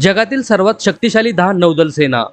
जगातील सर्वात शक्तिशाली दहा नौदल सेना.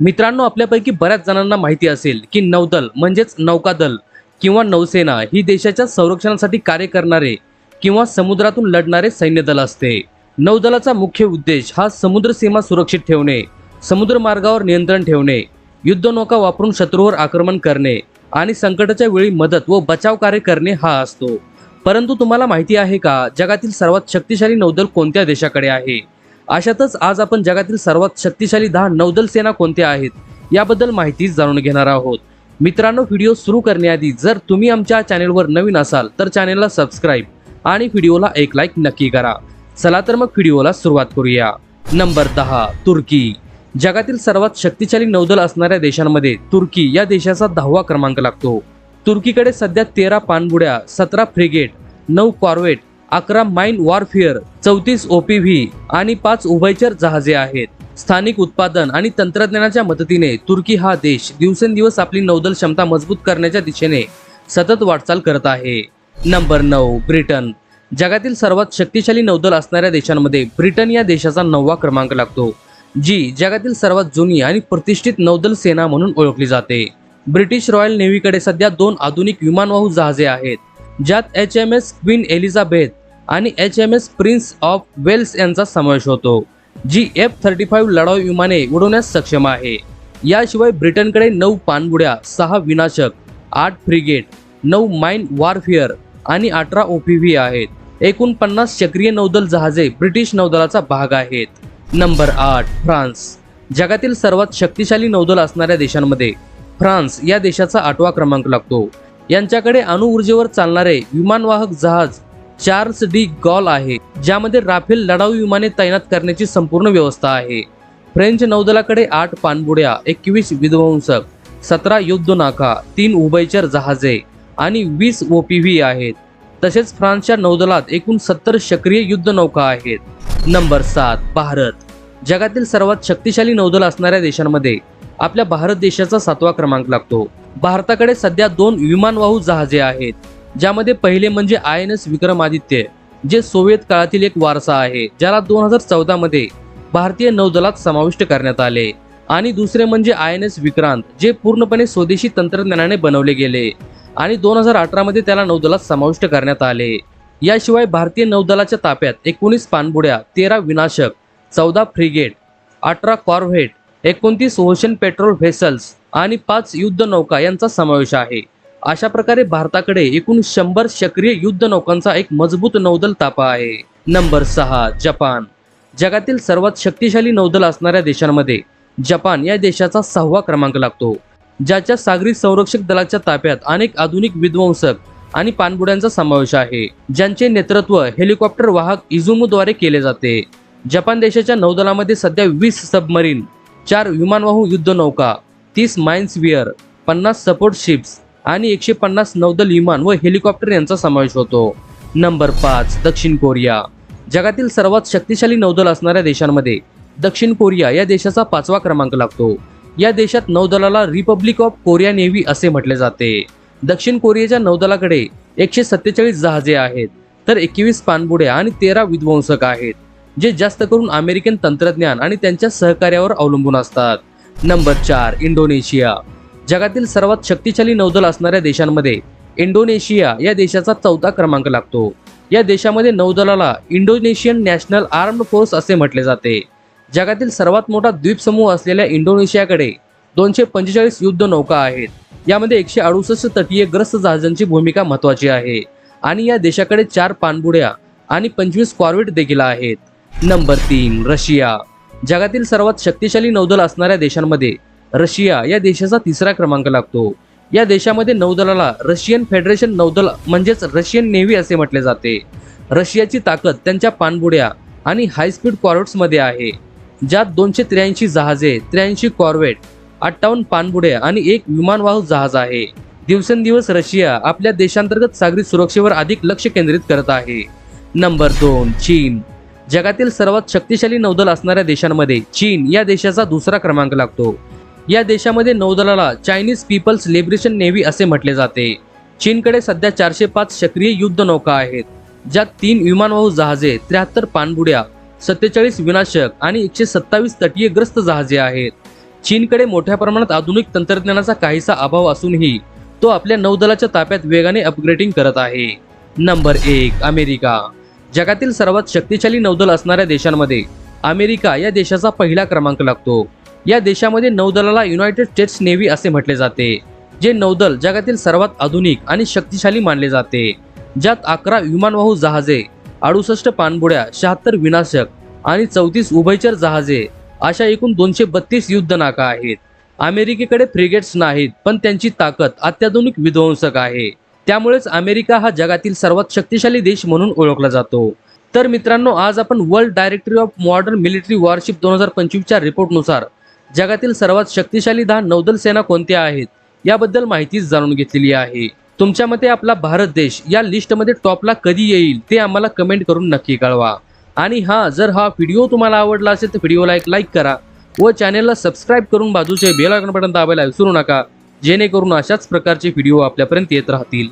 मित्रांनो आपल्यापैकी बऱ्याच जणांना माहिती असेल की नौदल म्हणजेच नौकादल किंवा नौसेना ही देशाच्या संरक्षणासाठी कार्य करणारे किंवा समुद्रातून लढणारे सैन्य दल असते. नौदलाचा मुख्य उद्देश हा समुद्र सीमा सुरक्षित ठेवणे समुद्र मार्गावर नियंत्रण ठेवणे युद्धनौका वापरून शत्रूवर आक्रमण करणे आणि संकटाच्या वेळी मदत व बचाव कार्य करणे हा असतो. परंतु तुम्हाला माहिती आहे का जगातील सर्वात शक्तिशाली नौदल कोणत्या देशाकडे आहे? अशातच आज आपण जगातील सर्वात शक्तिशाली दहा नौदल सेना कोणत्या आहेत याबद्दल माहिती जाणून घेणार आहोत. मित्रांनो व्हिडिओ सुरू करण्याआधी जर तुम्ही आमच्या चॅनेलवर नवीन असाल तर चॅनेलला सबस्क्राईब आणि व्हिडिओला एक लाईक नक्की करा. चला तर मग व्हिडिओला सुरुवात करूया. नंबर दहा तुर्की. जगातील सर्वात शक्तिशाली नौदल असणाऱ्या देशांमध्ये तुर्की या देशाचा दहावा क्रमांक लागतो. तुर्कीकडे सध्या तेरा पाणबुड्या सतरा फ्रिगेट नऊ कॉर्वेट अकरा माइन वॉरफेअर चौतीस ओपीव्ही आणि पाच उभयचर जहाजे आहेत. स्थानिक उत्पादन आणि तंत्रज्ञानाच्या मदतीने तुर्की हा देश दिवसेंदिवस आपली नौदल क्षमता मजबूत करण्याच्या दिशेने सतत वाटचाल करत आहे. नंबर नऊ ब्रिटन. जगातील सर्वात शक्तिशाली नौदल असणाऱ्या देशांमध्ये ब्रिटन या देशाचा नववा क्रमांक लागतो जी जगातील सर्वात जुनी आणि प्रतिष्ठित नौदल सेना म्हणून ओळखली जाते. ब्रिटिश रॉयल नेव्हीकडे सध्या दोन आधुनिक विमानवाहू जहाजे आहेत ज्यात H M S Queen Elizabeth आणि H M S Prince of Wales यांचा समावेश होतो जी एफ थर्टी फाईव्ह लढाऊ विमाने उडवण्यास सक्षम आहे. याशिवाय ब्रिटनकडे नऊ पाणबुड्या सहा विनाशक आठ फ्रिगेट नऊ माइन वॉरफेअर आणि अठरा ओपीव्ही आहेत. एकूण पन्नास चक्रीय नौदल जहाजे ब्रिटिश नौदलाचा भाग आहेत. नंबर आठ फ्रान्स. जगातील सर्वात शक्तिशाली नौदल असणाऱ्या देशांमध्ये फ्रान्स या देशाचा आठवा क्रमांक लागतो. यांच्याकडे अणुऊर्जेवर चालणारे विमानवाहक जहाज चार्ल्स डी गॉल आहे ज्यामध्ये राफेल लढाऊ विमाने तैनात करण्याची संपूर्ण व्यवस्था आहे. फ्रेंच नौदलाकडे आठ पाणबुड्या एकवीस विध्वंसक सतरा युद्धनाका तीन उभयचर जहाजे आणि वीस ओपीव्ही आहेत. तसेच फ्रान्सच्या नौदलात एकूण सत्तर सक्रिय युद्धनौका आहेत. नंबर सात भारत. जगातील सर्वात शक्तिशाली नौदल असणाऱ्या देशांमध्ये आपल्या भारत देशाचा सातवा क्रमांक लागतो. भारताकडे सध्या दोन विमानवाहू जहाजे आहेत. ज्यामध्ये पहिले म्हणजे आय एन एस विक्रमादित्य जे सोव्हिएत काळातील एक वारसा आहे ज्याला दोन हजार चौदा मध्ये भारतीय नौदलात समाविष्ट करण्यात आले. आणि दुसरे म्हणजे आय एन एस विक्रांत जे पूर्णपणे स्वदेशी तंत्रज्ञानाने बनवले गेले. आणि दोन हजार अठरा मध्ये त्याला नौदलात समाविष्ट करण्यात आले. याशिवाय भारतीय नौदलाच्या ताफ्यात एकोणीस पाणबुड्या तेरा विनाशक चौदा फ्रिगेट अठरा कॉर्व्हेट एकोणतीस ओशन पेट्रोल व्हेसल्स आणि पाच युद्ध नौका यांचा समावेश आहे. अशा प्रकारे भारताकडे एकूण शंभर सक्रिय युद्ध नौकांचा एक मजबूत नौदल ताफा आहे. नंबर सहा जपान. जगातील सर्वात शक्तिशाली नौदल असणाऱ्या देशांमध्ये जपान या देशाचा सहावा क्रमांक लागतो. ज्याच्या सागरी संरक्षक दलाच्या ताफ्यात अनेक आधुनिक विध्वंसक आणि पाणबुड्यांचा समावेश आहे ज्यांचे नेतृत्व हेलिकॉप्टर वाहक इझुमूद्वारे केले जाते. जपान देशाच्या नौदलामध्ये सध्या वीस सबमरीन चार विमानवाहू युद्ध नौका तीस माइन्सवियर पन्नास सपोर्ट शिप्स आणि एकशे पन्नास नौदल विमान व हेलिकॉप्टर यांचा समावेश होतो. नंबर पाच दक्षिण कोरिया. जगातील सर्वात शक्तिशाली नौदल असणाऱ्या देशांमध्ये दक्षिण कोरिया या देशाचा पाचवा क्रमांक लागतो. या देशात नौदलाला रिपब्लिक ऑफ कोरिया नेव्ही असे म्हटले जाते. दक्षिण कोरियाच्या नौदलाकडे एकशे सत्तेचाळीस जहाजे आहेत तर एकवीस पाणबुड्या आणि तेरा विध्वंसक आहेत जे जास्त करून अमेरिकन तंत्रज्ञान आणि त्यांच्या सहकार्यावर अवलंबून असतात. नंबर चार इंडोनेशिया. जगातील सर्वात शक्तिशाली नौदल असणाऱ्या देशांमध्ये इंडोनेशिया या देशाचा चौथा क्रमांक लागतो. या देशामध्ये नौदलाला इंडोनेशियन नॅशनल आर्म्ड फोर्स असे म्हटले जाते. जगातील सर्वात मोठा द्वीपसमूह असलेल्या इंडोनेशियाकडे दोनशे पंचेचाळीस युद्ध नौका आहेत. यामध्ये एकशे अडुसष्ट तटीय ग्रस्त जहाजांची भूमिका महत्वाची आहे. आणि या देशाकडे चार पाणबुड्या आणि पंचवीस कॉर्वेट देखील आहेत. नंबर तीन रशिया. जगातील सर्वात शक्तिशाली नौदल असणाऱ्या देशांमध्ये रशिया या देशाचा तिसरा क्रमांक लागतो. या देशामध्ये नौदलाला रशियन फेडरेशन नौदल म्हणजेच रशियन नेव्ही असे म्हटले जाते. रशियाची ताकद त्यांच्या पाणबुड्या आणि हायस्पीड कॉर्वेट्समध्ये आहे. ज्यात दोनशे त्र्याऐंशी जहाजे त्र्याऐंशी कॉर्वेट अठ्ठावन्न पाणबुड्या आणि एक विमानवाहू जहाज आहे. दिवसेंदिवस रशिया आपल्या देशांतर्गत सागरी सुरक्षेवर अधिक लक्ष केंद्रित करत आहे. नंबर दोन चीन. जगातील सर्वात शक्तिशाली नौदल असणाऱ्या देशांमध्ये चीन या देशाचा दुसरा क्रमांक लागतो. या देशामध्ये नौदलाला चायनीज पीपल्स लिबरेशन नेव्ही असे म्हटले जाते. चीनकडे सध्या चारशे पाच सक्रिय युद्ध नौका आहेत ज्यात तीन विमानवाहू जहाजे त्र्याहत्तर पाणबुड्या सत्तेचाळीस विनाशक आणि एकशे सत्तावीस तटीयग्रस्त जहाजे आहेत. चीनकडे मोठ्या प्रमाणात आधुनिक तंत्रज्ञानाचा काहीसा अभाव असूनही तो आपल्या नौदलाच्या ताब्यात वेगाने अपग्रेडिंग करत आहे. नंबर एक अमेरिका. जगातील सर्वात शक्तिशाली नौदल असणाऱ्या देशांमध्ये अमेरिका या देशाचा पहिला क्रमांक लागतो. या देशामध्ये नौदलाला युनायटेड स्टेट्स नेव्ही असे म्हटले जाते जे नौदल जगातील सर्वात आधुनिक आणि शक्तिशाली मानले जाते. ज्यात अकरा विमानवाहू जहाजे अडुसष्ट पाणबुड्या शहात्तर विनाशक आणि चौतीस उभयचर जहाजे अशा एकूण दोनशे बत्तीस युद्ध नाका आहेत. अमेरिकेकडे फ्रिगेट्स नाहीत पण त्यांची ताकद अत्याधुनिक विध्वंसक आहे. त्यामुळेच अमेरिका हा जगातील सर्वात शक्तिशाली देश म्हणून ओळखला जातो. तर मित्रांनो आज आपण world directory of modern military warship दोन हजार पंचवीसच्या रिपोर्टनुसार जगातील सर्वात शक्तिशाली दहा नौदल सेना कोणत्या आहेत? याबद्दल माहितीच जाणून घेतलेली आहे. तुमच्या मते आपला भारत देश या लिस्टमध्ये टॉपला कधी येईल ते आम्हाला कमेंट करून नक्की कळवा. आणि हा जर हा व्हिडिओ तुम्हाला आवडला असेल तर व्हिडिओला एक लाईक करा व चॅनेलला सबस्क्राईब करून बाजूचे बेल आयकॉन बटन दाबायला विसरू नका जेणेकरून अशाच प्रकारचे व्हिडिओ आपल्यापर्यंत येत राहतील.